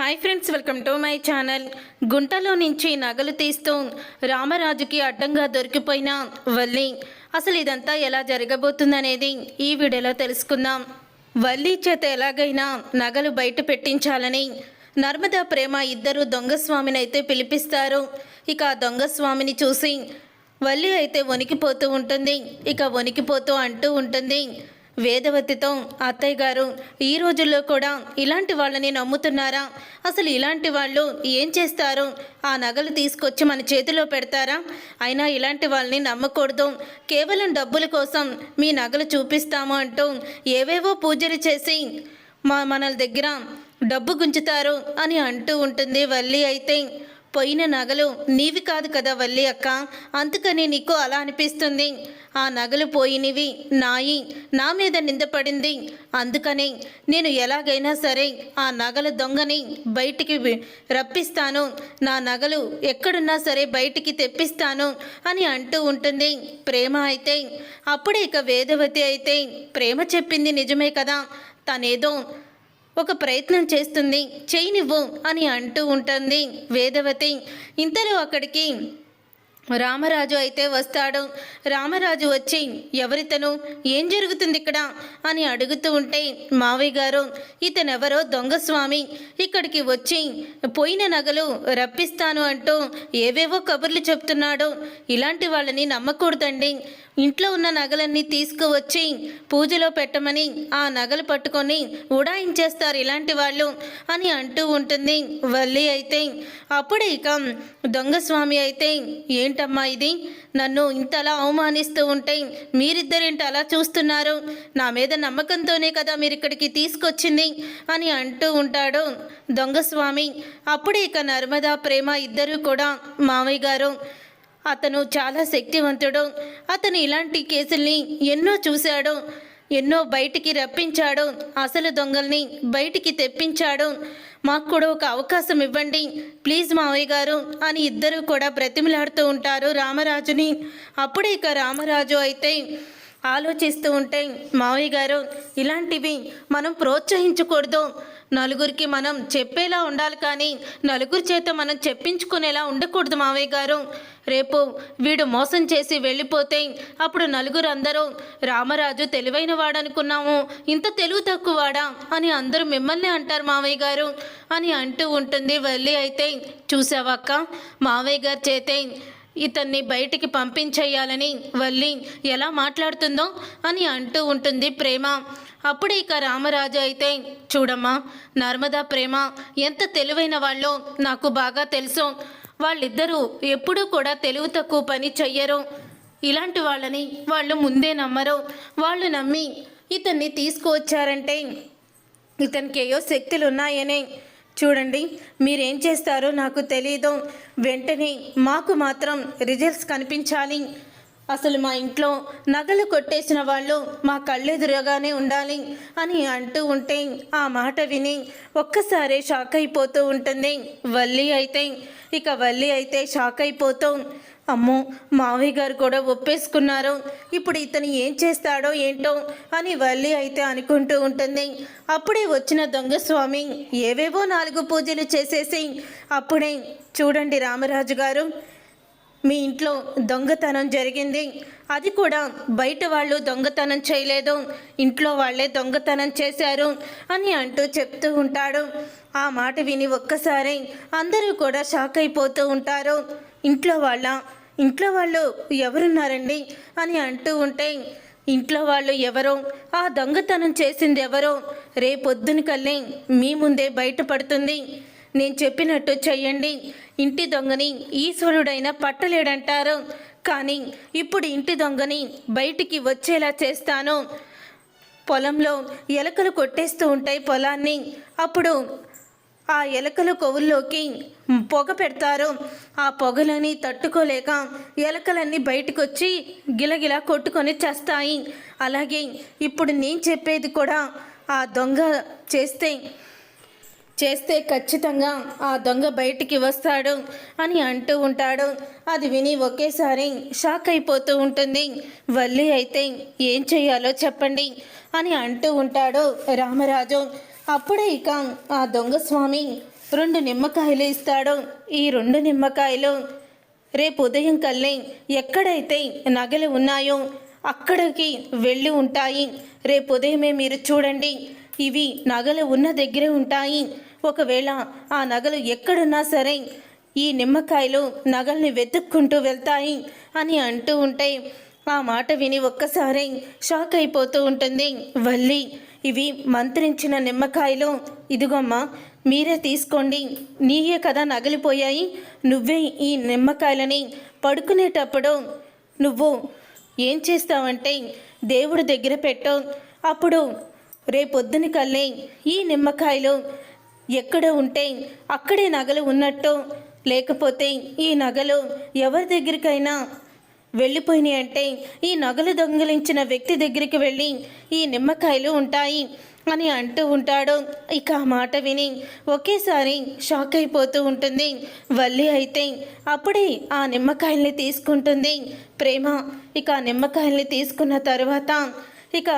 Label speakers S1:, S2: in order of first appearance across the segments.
S1: Hi friends welcome to my channel. గుంటలో నుంచి నగలు తీస్తూ రామరాజుకి అడ్డంగా దొరికిపోయిన వల్లి. అసలు ఇదంతా ఎలా జరగబోతుందనేది ఈ వీడియోలో తెలుసుకుందాం. వల్లి చేత ఎలాగైనా నగలు బయట పెట్టించాలని నర్మదా ప్రేమ ఇద్దరు దొంగ స్వామిని అయితే పిలిపిస్తారు. ఇక ఆ దొంగ స్వామిని చూసి వల్లి అయితే వణికిపోతూ ఉంటుంది. ఇక వణికిపోతూ అంటూ ఉంటుంది. వేదవతితో అత్తయ్య గారు ఈ రోజుల్లో కూడా ఇలాంటి వాళ్ళని నమ్ముతున్నారా? అసలు ఇలాంటి వాళ్ళు ఏం చేస్తారు? ఆ నగలు తీసుకొచ్చి మన చేతిలో పెడతారా? అయినా ఇలాంటి వాళ్ళని నమ్మకూడదు. కేవలం డబ్బుల కోసం మీ నగలు చూపిస్తాము అంటూ ఏవేవో పూజలు చేసి మా మనల దగ్గర డబ్బు గుంచుతారు అని అంటూ ఉంటుంది వల్లి అయితే. పోయిన నగలు నీవి కాదు కదా వల్లి అక్క. అందుకని నీకు అలా అనిపిస్తుంది. ఆ నగలు పోయినవి నాయి. నా మీద నిందపడింది అందుకని నేను ఎలాగైనా సరే ఆ నగల దొంగని బయటికి రప్పిస్తాను. నా నగలు ఎక్కడున్నా సరే బయటికి తెప్పిస్తాను అని అంటూ ఉంటుంది ప్రేమ అయితే. అప్పుడే ఇక వేదవతి అయితే ప్రేమ చెప్పింది నిజమే కదా. తనేదో ఒక ప్రయత్నం చేస్తుంది. చేయనివ్వు అని అంటూ ఉంటుంది. వేదవతి ఇంతలో అక్కడికి రామరాజు అయితే వస్తాడు. రామరాజు వచ్చి ఎవరితను? ఏం జరుగుతుంది ఇక్కడ? అని అడుగుతూ ఉంటే మావయ్య గారు ఇతనెవరో దొంగ స్వామి ఇక్కడికి వచ్చి పోయిన నగలు రప్పిస్తాను అంటూ ఏవేవో కబుర్లు చెప్తున్నాడు. ఇలాంటి వాళ్ళని నమ్మకూడదండి. ఇంట్లో ఉన్న నగలన్నీ తీసుకువచ్చి పూజలో పెట్టమని ఆ నగలు పట్టుకొని ఉడాయించేస్తారు ఇలాంటి వాళ్ళు అని అంటూ ఉంటుంది. వల్లి అయితే అప్పుడే ఇక దొంగ స్వామి అయితే ఏంటమ్మా ఇది? నన్ను ఇంతలా అవమానిస్తూ ఉంటే మీరిద్దరేంటి అలా చూస్తున్నారు? నా మీద నమ్మకంతోనే కదా మీరు ఇక్కడికి తీసుకొచ్చింది అని అంటూ ఉంటాడు దొంగ స్వామి. అప్పుడే ఇక నర్మదా ప్రేమ ఇద్దరు కూడా మామయ్య గారు అతను చాలా శక్తివంతుడు. అతను ఇలాంటి కేసుల్ని ఎన్నో చూశాడు. ఎన్నో బయటికి రప్పించాడు. అసలు దొంగల్ని బయటికి తెప్పించాడు. మాకు కూడా ఒక అవకాశం ఇవ్వండి. ప్లీజ్ మావయ్య గారు అని ఇద్దరూ కూడా బ్రతిమలాడుతూ ఉంటారు రామరాజుని. అప్పుడే ఇక రామరాజు అయితే ఆలోచిస్తూ ఉంటే మావయ్య గారు ఇలాంటివి మనం ప్రోత్సహించకూడదు. నలుగురికి మనం చెప్పేలా ఉండాలి కానీ నలుగురి చేత మనం చెప్పించుకునేలా ఉండకూడదు మావయ్య గారు. రేపు వీడు మోసం చేసి వెళ్ళిపోతే అప్పుడు నలుగురు అందరూ రామరాజు తెలివైన వాడనుకున్నాము ఇంత తెలివి తక్కువవాడా అని అందరూ మిమ్మల్ని అంటారు మావయ్య గారు అని అంటూ ఉంటుంది. వెళ్ళి అయితే చూసావక్క మావయ్య గారి చేతే ఇతన్ని బయటికి పంపించేయాలని వల్లి ఎలా మాట్లాడుతుందో అని అంటూ ఉంటుంది ప్రేమ. అప్పుడు ఇక రామరాజు అయితే చూడమ్మా నర్మదా ప్రేమ ఎంత తెలివైన వాళ్ళో నాకు బాగా తెలుసు. వాళ్ళిద్దరూ ఎప్పుడూ కూడా తెలివి తక్కువ పని చెయ్యరు. ఇలాంటి వాళ్ళని వాళ్ళు ముందే నమ్మరు. వాళ్ళు నమ్మి ఇతన్ని తీసుకువచ్చారంటే ఇతనికి ఏయో శక్తులు ఉన్నాయనే చూడండి మీరేం చేస్తారో నాకు తెలియదు వెంటనే మాకు మాత్రం రిజల్ట్స్ కనిపించాలి. అసలు మా ఇంట్లో నగలు కొట్టేసిన వాళ్ళు మా కళ్ళెదురుగానే ఉండాలి అని అంటూ ఉంటే ఆ మాట విని ఒక్కసారే షాక్ అయిపోతూ ఉంటుంది. వల్లి అయితే ఇక వల్లి అయితే షాక్ అయిపోతూ అమ్మో మావయ్య గారు కూడా ఒప్పేసుకున్నారు. ఇప్పుడు ఇతను ఏం చేస్తాడో ఏంటో అని వల్లి అయితే అనుకుంటూ ఉంటుంది. అప్పుడే వచ్చిన దొంగ స్వామి ఏవేవో నాలుగు పూజలు చేసేసి అప్పుడే చూడండి రామరాజు గారు మీ ఇంట్లో దొంగతనం జరిగింది. అది కూడా బయట వాళ్ళు దొంగతనం చేయలేదు. ఇంట్లో వాళ్ళే దొంగతనం చేశారు అని అంటూ చెప్తూ ఉంటాడు. ఆ మాట విని ఒక్కసారి అందరూ కూడా షాక్ అయిపోతూ ఉంటారు. ఇంట్లో వాళ్ళ ఇంట్లో వాళ్ళు ఎవరున్నారండి? అని అంటూ ఉంటే ఇంట్లో వాళ్ళు ఎవరో ఆ దొంగతనం చేసింది ఎవరో రేపొద్దున కల్లే మీ ముందే బయటపడుతుంది. నేను చెప్పినట్టు చెయ్యండి. ఇంటి దొంగని ఈశ్వరుడైన పట్టలేడంటారు. కానీ ఇప్పుడు ఇంటి దొంగని బయటికి వచ్చేలా చేస్తాను. పొలంలో ఎలకలు కొట్టేస్తూ ఉంటాయి పొలాన్ని. అప్పుడు ఆ ఎలకల కొవ్వుల్లోకి పొగ పెడతారు. ఆ పొగలని తట్టుకోలేక ఎలకలన్నీ బయటకు వచ్చి గిలగిలా కొట్టుకొని చేస్తాయి. అలాగే ఇప్పుడు నేను చెప్పేది కూడా ఆ దొంగ చేస్తే చేస్తే ఖచ్చితంగా ఆ దొంగ బయటికి వస్తాడు అని అంటూ ఉంటాడు. అది విని ఒకేసారి షాక్ అయిపోతూ ఉంటుంది. వల్లి అయితే ఏం చేయాలో చెప్పండి అని అంటూ ఉంటాడు రామరాజు. అప్పుడే ఇక ఆ దొంగ స్వామి రెండు నిమ్మకాయలు ఇస్తాడు. ఈ రెండు నిమ్మకాయలు రేపు ఉదయం కల్లే ఎక్కడైతే నగలు ఉన్నాయో అక్కడికి వెళ్ళి ఉంటాయి. రేపు ఉదయమే మీరు చూడండి. ఇవి నగలు ఉన్న దగ్గరే ఉంటాయి. ఒకవేళ ఆ నగలు ఎక్కడున్నా సరే ఈ నిమ్మకాయలు నగల్ని వెతుక్కుంటూ వెళ్తాయి అని అంటూ ఉంటే ఆ మాట విని ఒక్కసారి షాక్ అయిపోతూ ఉంటుంది. వల్లి ఇవి మంత్రించిన నిమ్మకాయలు. ఇదిగోమ్మా మీరే తీసుకోండి. నీయే కదా నగిలిపోయాయి. నువ్వే ఈ నిమ్మకాయలని పడుకునేటప్పుడు నువ్వు ఏం చేస్తావంటే దేవుడి దగ్గర పెట్టు. అప్పుడు రేపొద్దున కల్లే ఈ నిమ్మకాయలు ఎక్కడ ఉంటే అక్కడే నగలు ఉన్నట్టు. లేకపోతే ఈ నగలు ఎవరి దగ్గరికైనా వెళ్ళిపోయినాయి అంటే ఈ నగలు దొంగిలించిన వ్యక్తి దగ్గరికి వెళ్ళి ఈ నిమ్మకాయలు ఉంటాయి అని అంటూ ఉంటాడు. ఇక ఆ మాట విని ఒకేసారి షాక్ అయిపోతూ ఉంటుంది. వల్లి అయితే అప్పుడే ఆ నిమ్మకాయల్ని తీసుకుంటుంది. ప్రేమ ఇక ఆ నిమ్మకాయల్ని తీసుకున్న తర్వాత ఇక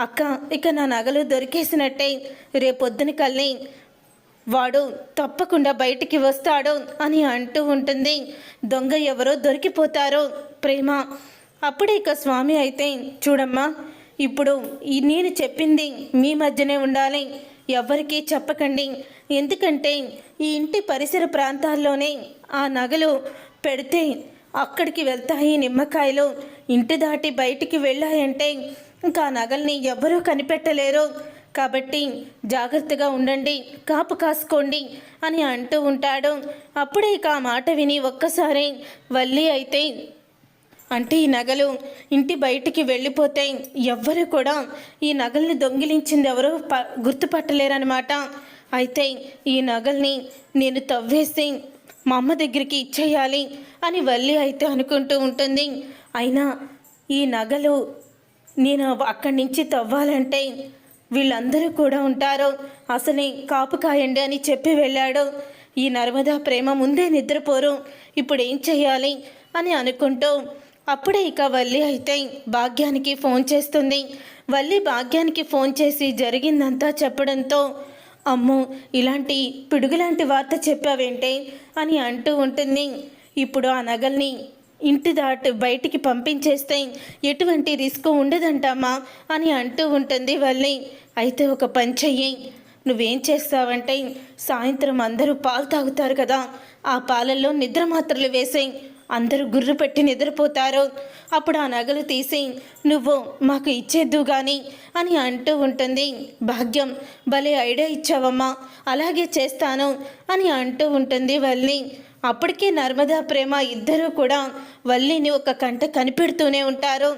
S1: అక్క ఇక నా నగలు దొరికేసినట్టే. రేపొద్దున కల్లి వాడు తప్పకుండా బయటికి వస్తాడు అని అంటూ ఉంటుంది. దొంగ ఎవరో దొరికిపోతారో ప్రేమ. అప్పుడే ఇక స్వామి అయితే చూడమ్మా ఇప్పుడు ఈ నేను చెప్పింది మీ మధ్యనే ఉండాలి. ఎవ్వరికీ చెప్పకండి. ఎందుకంటే ఈ ఇంటి పరిసర ప్రాంతాల్లోనే ఆ నగలు పెడితే అక్కడికి వెళ్తాయి నిమ్మకాయలు. ఇంటి దాటి బయటికి వెళ్ళాయంటే ఇంకా ఆ నగల్ని ఎవ్వరూ కనిపెట్టలేరు. కాబట్టి జాగ్రత్తగా ఉండండి కాపు కాసుకోండి అని అంటూ ఉంటాడు. అప్పుడే ఇక ఆ మాట విని ఒక్కసారి వల్లి అయితే అంటే ఈ నగలు ఇంటి బయటికి వెళ్ళిపోతే ఎవ్వరు కూడా ఈ నగల్ని దొంగిలించింది ఎవరు ప గుర్తుపట్టలేరనమాట అయితే ఈ నగల్ని నేను తవ్వేసి మా అమ్మ దగ్గరికి ఇచ్చేయాలి అని వల్లి అయితే అనుకుంటూ ఉంటుంది. అయినా ఈ నగలు నేను అక్కడి నుంచి తవ్వాలంటే వీళ్ళందరూ కూడా ఉంటారు. అసలే కాపు కాయండి అని చెప్పి వెళ్ళాడు. ఈ నర్మదా ప్రేమ ముందే నిద్రపోరు. ఇప్పుడు ఏం చేయాలి అని అనుకుంటూ అప్పుడే ఇక వల్లి అయితే భాగ్యానికి ఫోన్ చేస్తుంది. వల్లి భాగ్యానికి ఫోన్ చేసి జరిగిందంతా చెప్పడంతో అమ్మో ఇలాంటి పిడుగులాంటి వార్త చెప్పావేంటే? అని అంటూ ఉంటుంది. ఇప్పుడు ఆ నగల్ని ఇంటి దాటి బయటికి పంపించేస్తే ఎటువంటి రిస్క్ ఉండదంటమ్మా అని అంటూ ఉంటుంది వల్లి. అయితే ఒక పని చెయ్యి. నువ్వేం చేస్తావంటే సాయంత్రం అందరూ పాలు తాగుతారు కదా. ఆ పాలల్లో నిద్ర మాత్రలు వేసేయి అందరూ గుర్రు పెట్టి నిద్రపోతారు. అప్పుడు ఆ నగలు తీసి నువ్వు మాకు ఇచ్చేద్దు కానీ అని అంటూ ఉంటుంది. భాగ్యం భలే ఐడియా ఇచ్చావమ్మా. అలాగే చేస్తాను అని అంటూ ఉంటుంది వల్లి. అప్పటికే నర్మదా ప్రేమ ఇద్దరూ కూడా వల్లిని ఒక కంట కనిపెడుతూనే ఉంటారు.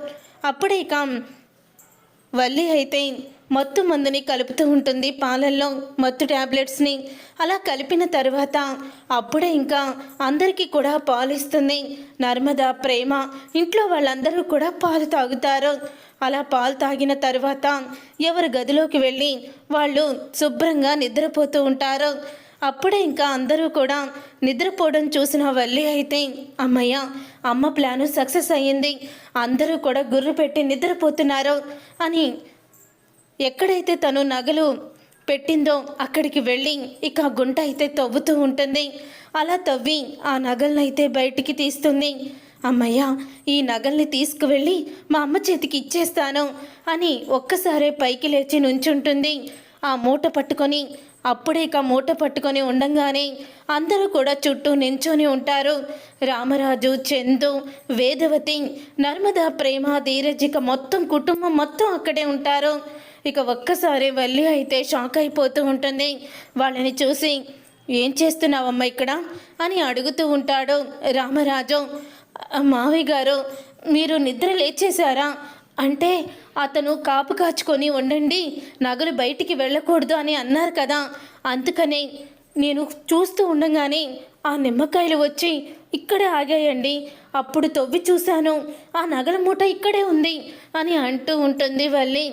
S1: అప్పుడే ఇక వల్లి అయితే మత్తు మందుని కలుపుతూ ఉంటుంది పాలల్లో మత్తు ట్యాబ్లెట్స్ని అలా కలిపిన తర్వాత అప్పుడే ఇంకా అందరికీ కూడా పాలు ఇస్తుంది. నర్మదా ప్రేమ ఇంట్లో వాళ్ళందరూ కూడా పాలు తాగుతారు. అలా పాలు తాగిన తర్వాత ఎవరు గదిలోకి వెళ్ళి వాళ్ళు శుభ్రంగా నిద్రపోతూ ఉంటారు. అప్పుడే ఇంకా అందరూ కూడా నిద్రపోవడం చూసిన వల్లి అయితే అమ్మయ్య అమ్మ ప్లాను సక్సెస్ అయ్యింది. అందరూ కూడా గుర్రు పెట్టి నిద్రపోతున్నారు అని ఎక్కడైతే తను నగలు పెట్టిందో అక్కడికి వెళ్ళి ఇక గుంట అయితే తవ్వుతూ ఉంటుంది. అలా తవ్వి ఆ నగల్ని అయితే బయటికి తీస్తుంది. అమ్మయ్య ఈ నగల్ని తీసుకువెళ్ళి మా అమ్మ చేతికి ఇచ్చేస్తాను అని ఒక్కసారే పైకి లేచి నుంచుంటుంది. ఆ మూట పట్టుకొని అప్పుడే ఇక మూట పట్టుకొని ఉండంగానే అందరూ కూడా చుట్టూ నించొని ఉంటారు. రామరాజు చందు వేదవతి నర్మదా ప్రేమ ధీరజిక మొత్తం కుటుంబం మొత్తం అక్కడే ఉంటారు. ఇక ఒక్కసారి వెళ్ళి అయితే షాక్ అయిపోతూ ఉంటుంది. వాళ్ళని చూసి ఏం చేస్తున్నావమ్మా ఇక్కడ? అని అడుగుతూ ఉంటాడు రామరాజు. మావి గారు మీరు నిద్ర లేచేశారా? అంటే అతను కాపు కాచుకొని ఉండండి నగలు బయటికి వెళ్ళకూడదు అని అన్నారు కదా. అందుకనే నేను చూస్తూ ఉండగానే ఆ నిమ్మకాయలు వచ్చి ఇక్కడే ఆగాయండి. అప్పుడు తవ్వి చూశాను ఆ నగల మూట ఇక్కడే ఉంది అని అంటూ ఉంటుంది వల్లి.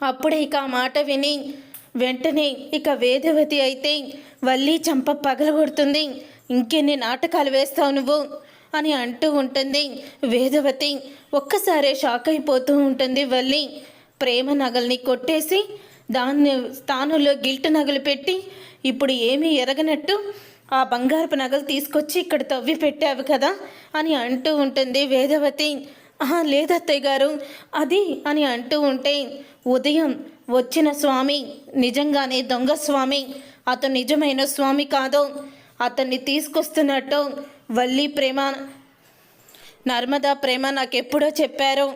S1: అప్పుడే ఇక ఆ మాట విని వెంటనే ఇక వేదవతి అయితే వల్లి చంప పగలగొడుతుంది. ఇంకెన్ని నాటకాలు వేస్తావు నువ్వు? అని అంటూ ఉంటుంది. వేదవతి ఒక్కసారే షాక్ అయిపోతూ ఉంటుంది. వల్లి ప్రేమ నగల్ని కొట్టేసి దాన్ని స్థానంలో గిల్ట్ నగలు పెట్టి ఇప్పుడు ఏమీ ఎరగనట్టు ఆ బంగారపు నగలు తీసుకొచ్చి ఇక్కడ తవ్వి పెట్టావు కదా అని అంటూ ఉంటుంది వేదవతి. లేదత్తయ్య గారు అది అని అంటూ ఉంటే ఉదయం వచ్చిన స్వామి నిజంగానే దొంగ స్వామి. అతను నిజమైన స్వామి కాదు. అతన్ని తీసుకొస్తున్నట్టు వల్లి ప్రేమ నర్మదా ప్రేమ నాకెప్పుడో చెప్పారు.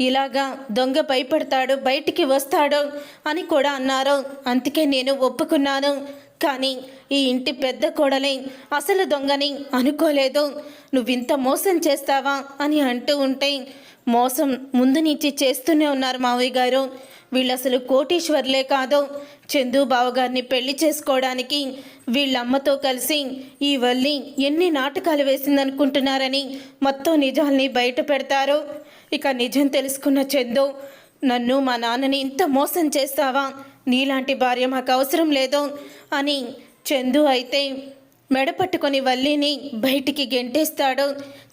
S1: ఇలాగా దొంగ భయపడతాడు బయటికి వస్తాడు అని కూడా అన్నారు. అందుకే నేను ఒప్పుకున్నాను. కానీ ఈ ఇంటి పెద్ద కోడలే అసలు దొంగని అనుకోలేదు. నువ్వింత మోసం చేస్తావా అని అంటూ ఉంటే మోసం ముందు నుంచి చేస్తూనే ఉన్నారు మావయ్య గారు. వీళ్ళు అసలు కోటీశ్వర్లే కాదు. చందు బావగారిని పెళ్ళి చేసుకోవడానికి వీళ్ళమ్మతో కలిసి ఈ వల్లి ఎన్ని నాటకాలు వేసిందనుకుంటున్నారని మొత్తం నిజాల్ని బయట పెడతారు. ఇక నిజం తెలుసుకున్న చందు నన్ను మా నాన్నని ఇంత మోసం చేస్తావా? నీలాంటి భార్య మాకు అవసరం లేదు అని చందు అయితే మెడ పట్టుకొని వల్లిని బయటికి గెంటేస్తాడు.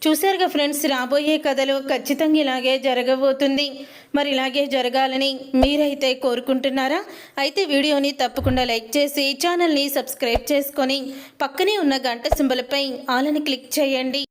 S1: చూశారుగా ఫ్రెండ్స్ రాబోయే కథలు ఖచ్చితంగా ఇలాగే జరగబోతుంది. మరి ఇలాగే జరగాలని మీరైతే కోరుకుంటున్నారా? అయితే వీడియోని తప్పకుండా లైక్ చేసి ఛానల్ని సబ్స్క్రైబ్ చేసుకొని పక్కనే ఉన్న గంట సింబల్పై ఆలని క్లిక్ చేయండి.